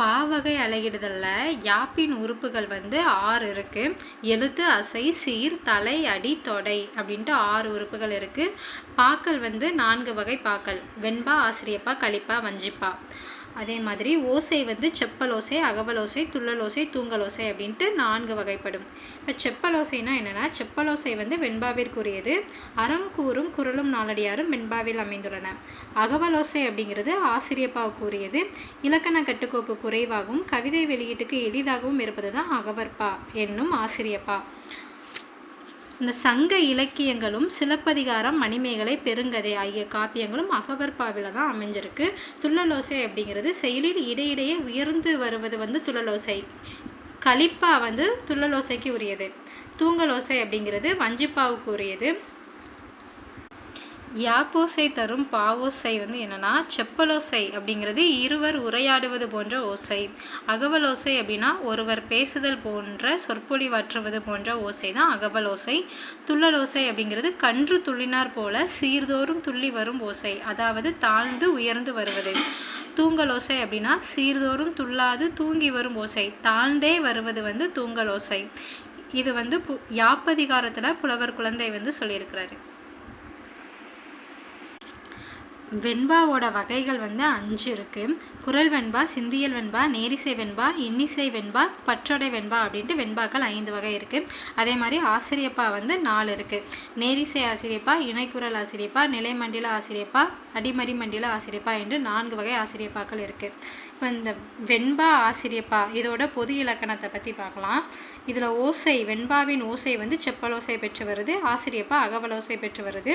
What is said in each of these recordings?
பாவகை அலகிடுதலில் யாப்பின் உறுப்புகள் வந்து ஆறு இருக்குது எழுத்து அசை சீர் தலை அடி தொடை அப்படின்ட்டு ஆறு உறுப்புகள் இருக்குது பாக்கள் வந்து நான்கு வகை பாக்கள். வெண்பா ஆசிரியப்பா கழிப்பா வஞ்சிப்பா. அதே மாதிரி ஓசை வந்து செப்பலோசை அகவலோசை துள்ளலோசை தூங்கலோசை அப்படின்ட்டு நான்கு வகைப்படும். இப்போ செப்பலோசைனா என்னென்னா செப்பலோசை வந்து வெண்பாவிற்குரியது அறம் கூறும் குரலும் நாளடியாரும் வெண்பாவில் அமைந்துள்ளன. அகவலோசை அப்படிங்கிறது ஆசிரியப்பாவுக்குரியது இலக்கண கட்டுக்கோப்பு குறைவாகவும் கவிதை வெளியீட்டுக்கு எளிதாகவும் இருப்பது தான் அகவற்பா என்னும் ஆசிரியப்பா. இந்த சங்க இலக்கியங்களும் சிலப்பதிகாரம் மணிமேகலை பெருங்கதை ஆகிய காப்பியங்களும் அகவற்பாவில் தான் அமைஞ்சிருக்கு. துள்ளலோசை அப்படிங்கிறது செயலில் இடையிடையே உயர்ந்து வருவது வந்து துள்ளலோசை. கலிப்பா வந்து துள்ளலோசைக்கு உரியது. தூங்கலோசை அப்படிங்கிறது வஞ்சிப்பாவுக்கு உரியது. யாப்போசை தரும் பாவோசை வந்து என்னென்னா செப்பலோசை அப்படிங்கிறது இருவர் உரையாடுவது போன்ற ஓசை. அகவலோசை அப்படின்னா ஒருவர் பேசுதல் போன்ற சொற்பொழிவாற்றுவது போன்ற ஓசை தான் அகவலோசை. துள்ளலோசை அப்படிங்கிறது கன்று துள்ளினார் போல சீர்தோறும் துள்ளி வரும் ஓசை அதாவது தாழ்ந்து உயர்ந்து வருவது. தூங்கலோசை அப்படின்னா சீர்தோறும் துள்ளாது தூங்கி வரும் ஓசை தாழ்ந்தே வருவது வந்து தூங்கலோசை. இது வந்து பு யாப்பதிகாரத்தில் புலவர் குழந்தை வந்து சொல்லியிருக்கிறாரு. வெண்பாவோட வகைகள் வந்து அஞ்சு இருக்குது குரல் வெண்பா சிந்தியல் வெண்பா நேரிசை வெண்பா இன்னிசை வெண்பா பற்றொடை வெண்பா அப்படின்ட்டு வெண்பாக்கள் ஐந்து வகை இருக்குது அதே மாதிரி ஆசிரியப்பா வந்து நாலு இருக்குது நேரிசை ஆசிரியப்பா இணைக்குரல் ஆசிரியப்பா நிலைமண்டில ஆசிரியப்பா அடிமறி மண்டில ஆசிரியப்பா என்று நான்கு வகை ஆசிரியப்பாக்கள் இருக்குது இப்போ இந்த வெண்பா ஆசிரியப்பா இதோட பொது இலக்கணத்தை பற்றி பார்க்கலாம். இதில் ஓசை வெண்பாவின் ஓசை வந்து செப்பலோசை பெற்று வருது ஆசிரியப்பா அகவலோசை பெற்று வருது.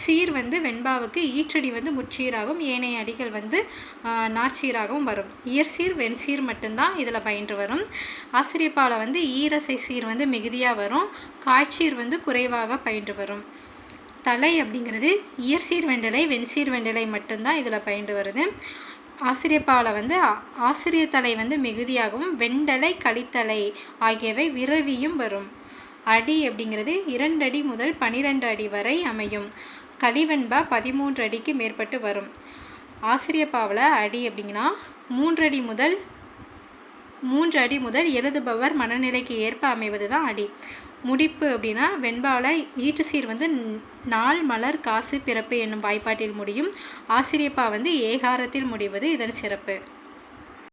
சீர் வந்து வெண்பாவுக்கு ஈற்றடி வந்து முச்சீராகவும் ஏனைய அடிகள் வந்து நாச்சீராகவும் வரும். இயற்சீர் வெண்சீர் மட்டும்தான் இதில் பயின்று வரும். ஆசிரியப்பால வந்து ஈரசை சீர் வந்து மிகுதியாக வரும். காய்ச்சீர் வந்து குறைவாக பயின்று வரும். தலை அப்படிங்கிறது இயற்சீர் வெண்டலை வெண்சீர் வெண்டலை மட்டும்தான் இதில் பயின்று வருது. ஆசிரியப்பாவில் வந்து ஆசிரியர் தலை வந்து மிகுதியாகவும் வெண்டலை கழித்தலை ஆகியவை விரவியும் வரும். அடி அப்படிங்கிறது இரண்டு அடி முதல் பனிரெண்டு அடி வரை அமையும். கலிவெண்பா பதிமூன்று அடிக்கு மேற்பட்டு வரும். ஆசிரியப்பாவில் அடி அப்படிங்கன்னா மூன்றடி முதல் மூன்று அடி முதல் எழுதுபவர் மனநிலைக்கு ஏற்ப அமைவது தான் அடி. முடிப்பு அப்படின்னா வெண்பாவில் ஈற்று சீர் வந்து நாள் மலர் காசு பிறப்பு என்னும் வாய்ப்பாட்டில் முடியும். ஆசிரியப்பா வந்து ஏகாரத்தில் முடிவது இதன் சிறப்பு.